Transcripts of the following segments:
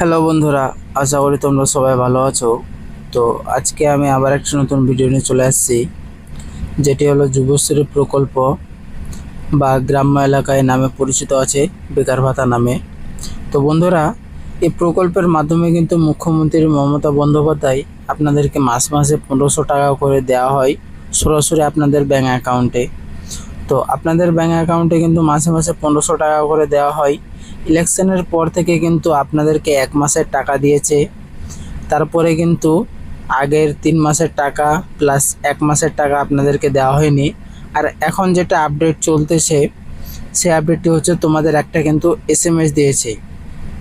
Hello বন্ধুরা, আশা করি তোমরা সবাই ভালো আছো। তো আজকে আমি আবার একটা নতুন ভিডিও নিয়ে চলে আসছি, যেটি হলো যুবশ্রী প্রকল্প বা গ্রাম্য এলাকায় নামে পরিচিত আছে, বেকার ভাতা নামে। তো বন্ধুরা, এই প্রকল্পের মাধ্যমে কিন্তু মুখ্যমন্ত্রী মমতা বন্দ্যোপাধ্যায় আপনাদেরকে মাস মাসে পনেরোশো টাকা করে দেওয়া হয় সরাসরি আপনাদের ব্যাঙ্ক অ্যাকাউন্টে তো আপনাদের ব্যাঙ্ক অ্যাকাউন্টে কিন্তু মাসে মাসে পনেরোশো টাকা করে দেওয়া হয়। ইলেকশনের পর থেকে কিন্তু আপনাদেরকে এক মাসের টাকা দিয়েছে। তারপরে কিন্তু আগের তিন মাসের টাকা প্লাস এক মাসের টাকা আপনাদেরকে দেওয়া হয়নি। আর এখন যেটা আপডেট চলতেছে, সেই আপডেটটি হচ্ছে তোমাদের একটা কিন্তু এস এম এস দিয়েছে।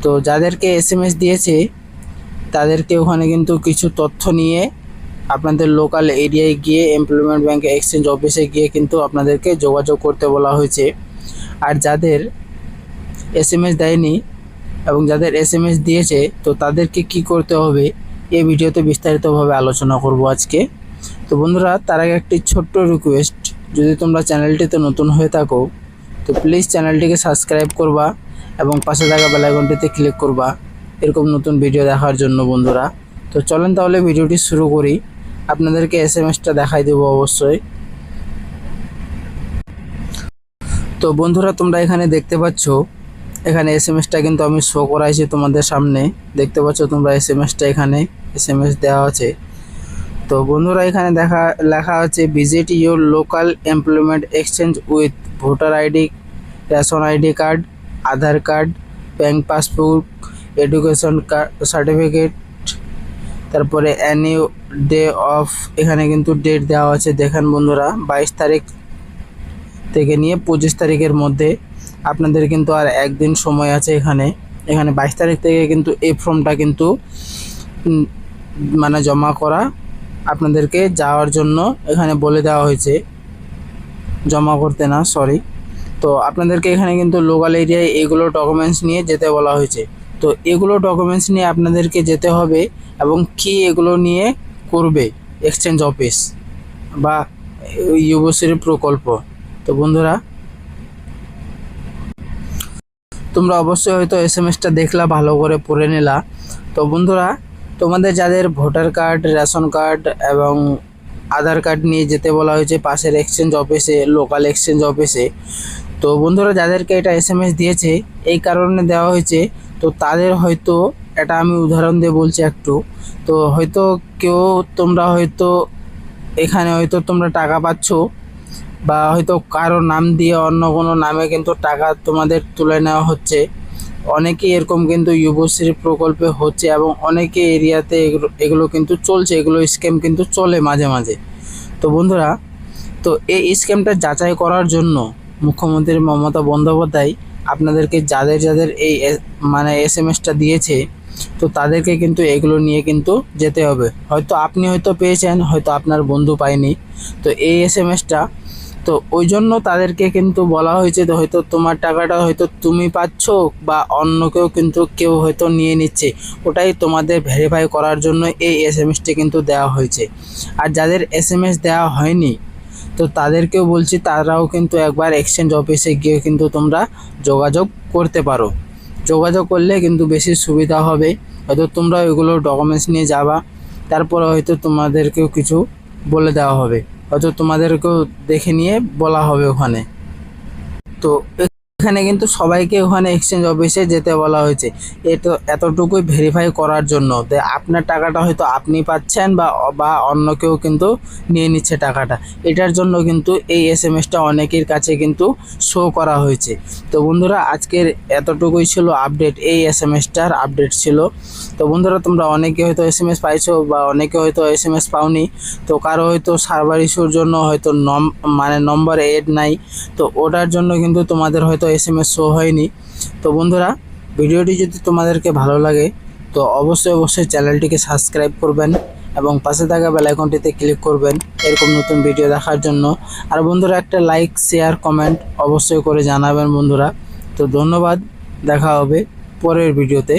তো যাদেরকে এস এম এস দিয়েছে, তাদেরকে ওখানে কিন্তু কিছু তথ্য নিয়ে আপনাদের লোকাল এরিয়ায় গিয়ে এমপ্লয়মেন্ট ব্যাংক এক্সচেঞ্জ অফিসে গিয়ে কিন্তু আপনাদেরকে যোগাযোগ করতে বলা হয়েছে। আর যাদের এস এম এস দেয়নি এবং যাদের এস এম এস দিয়েছে, তো তাদেরকে কি করতে হবে? এই ভিডিওতে বিস্তারিতভাবে আলোচনা করব আজকে। তো বন্ধুরা, তার আগে একটি ছোট্ট রিকোয়েস্ট যদি তোমরা চ্যানেলটিতে নতুন হয়ে থাকো, তো প্লিজ চ্যানেলটিকে সাবস্ক্রাইব করবা এবং পাশে থাকা বেলাইকনটিতে ক্লিক করবা। এরকম নতুন ভিডিও দেখার জন্য বন্ধুরা। তো চলেন তাহলে ভিডিওটি শুরু করি। আপনাদেরকে এস এম এসটা দেখাই দেবো অবশ্যই। তো বন্ধুরা, তোমরা এখানে দেখতে পাচ্ছ এখানে এস এম এসটা কিন্তু আমি শো করাইছি তোমাদের সামনে। দেখতে পাচ্ছ তোমরা এস এম এসটা এখানে এস এম এস দেওয়া আছে। তো বন্ধুরা, এখানে দেখা, লেখা আছে visit your local employment exchange with voter ID ration ID card Aadhaar card bank passbook education certificate তারপরে অ্যানি ডে অফ এখানে কিন্তু ডেট দেওয়া আছে। দেখেন বন্ধুরা, বাইশ তারিখ থেকে নিয়ে পঁচিশ তারিখের মধ্যে। আপনাদের কিন্তু আর একদিন সময় আছে এখানে। এখানে বাইশ তারিখ থেকে কিন্তু এই ফর্মটা কিন্তু মানে জমা করা আপনাদেরকে যাওয়ার জন্য এখানে বলে দেওয়া হয়েছে। জমা করতে না সরি তো আপনাদেরকে এখানে কিন্তু লোকাল এরিয়ায় এগুলো ডকুমেন্টস নিয়ে যেতে বলা হয়েছে। তো এগুলো ডকুমেন্টস নিয়ে আপনাদেরকে যেতে হবে এবং কি এগুলো নিয়ে করবে এক্সচেঞ্জ অফিস বা যুবশ্রী প্রকল্প। তো বন্ধুরা তোমরা অবশ্যই হয়তো এস এম এসটা দেখলা, ভালো করে পড়ে নিলা। তো বন্ধুরা, তোমাদের যাদের ভোটার কার্ড, রেশন কার্ড এবং আধার কার্ড নিয়ে যেতে বলা হয়েছে পাশের এক্সচেঞ্জ অফিসে, লোকাল এক্সচেঞ্জ অফিসে, তো বন্ধুরা যাদেরকে এটা এস এম এস দিয়েছে, এই কারণে দেওয়া হয়েছে, তো তাদের হয়তো এটা আমি উদাহরণ দিয়ে বলছি একটু, তো হয়তো কেউ তোমরা হয়তো, এখানে হয়তো তোমরা টাকা পাচ্ছ বা হয়তো কারও নাম দিয়ে অন্য কোনো নামে কিন্তু টাকা তোমাদের তুলে নেওয়া হচ্ছে। অনেকেই এরকম কিন্তু যুবশ্রী প্রকল্পে হচ্ছে এবং অনেকে এরিয়াতে এগুলো এগুলো কিন্তু চলছে, এগুলো স্ক্যাম কিন্তু চলে মাঝে মাঝে। তো বন্ধুরা, তো এই স্ক্যামটা যাচাই করার জন্য মুখ্যমন্ত্রী মমতা বন্দ্যোপাধ্যায় আপনাদেরকে যাদের যাদের এই মানে এস এম এসটা দিয়েছে, তো তাদেরকে কিন্তু এগুলো নিয়ে কিন্তু যেতে হবে। হয়তো আপনি হয়তো পেয়েছেন, হয়তো আপনার বন্ধু পায়নি। তো এই এস এম এসটা তো ওই জন্য তাদেরকে কিন্তু বলা হয়েছে তো হয়তো তোমার টাকাটা হয়তো তুমি পাচ্ছ বা অন্য কেউ কিন্তু কেউ হয়তো নিয়ে নিচ্ছে। ওটাই তোমাদের ভেরিফাই করার জন্য এই এস এম এসটি কিন্তু দেওয়া হয়েছে। আর যাদের এস এম এস দেওয়া হয়নি, তো তাদেরকেও বলছি তারাও কিন্তু একবার এক্সচেঞ্জ অফিসে গিয়ে কিন্তু তোমরা যোগাযোগ করতে পারো। যোগাযোগ করলে কিন্তু বেশি সুবিধা হবে। হয়তো তোমরা ওইগুলো ডকুমেন্টস নিয়ে যাবা, তারপরে হয়তো তোমাদেরকেও কিছু বলে দেওয়া হবে। হয়তো তোমাদেরকেও দেখে নিয়ে বলা হবে ওখানে। তো এখানে কিন্তু সবাইকে ওখানে এক্সচেঞ্জ অফিসে যেতে বলা হয়েছে। এতো, এতটুকুই ভেরিফাই করার জন্য। আপনার টাকাটা হয়তো আপনি পাচ্ছেন বা বা অন্য কেউ কিন্তু নিয়ে নিচ্ছে টাকাটা। এটার জন্য কিন্তু এই এস এম এসটা অনেকের কাছে কিন্তু শো করা হয়েছে। তো বন্ধুরা, আজকের এতটুকুই ছিল আপডেট এই এস এম এসটার আপডেট ছিল। তো বন্ধুরা, তোমরা অনেকে হয়তো এস এম এস পাইছো বা অনেকে হয়তো এস এম এস পাওনি। তো কারও হয়তো সার্ভার ইস্যুর জন্য হয়তো নম মানে নম্বর এড নাই। তো ওটার জন্য কিন্তু তোমাদের হয়তো এস এম এস শো হয়নি। তো বন্ধুরা, ভিডিওটি যদি তোমাদেরকে ভালো লাগে, তো অবশ্যই অবশ্যই চ্যানেলটিকে সাবস্ক্রাইব করবেন এবং পাশে থাকা বেলাইকনটিতে ক্লিক করবেন এরকম নতুন ভিডিও দেখার জন্য। আর বন্ধুরা, একটা লাইক শেয়ার কমেন্ট অবশ্যই করে জানাবেন বন্ধুরা। তো ধন্যবাদ, দেখা হবে পরের ভিডিওতে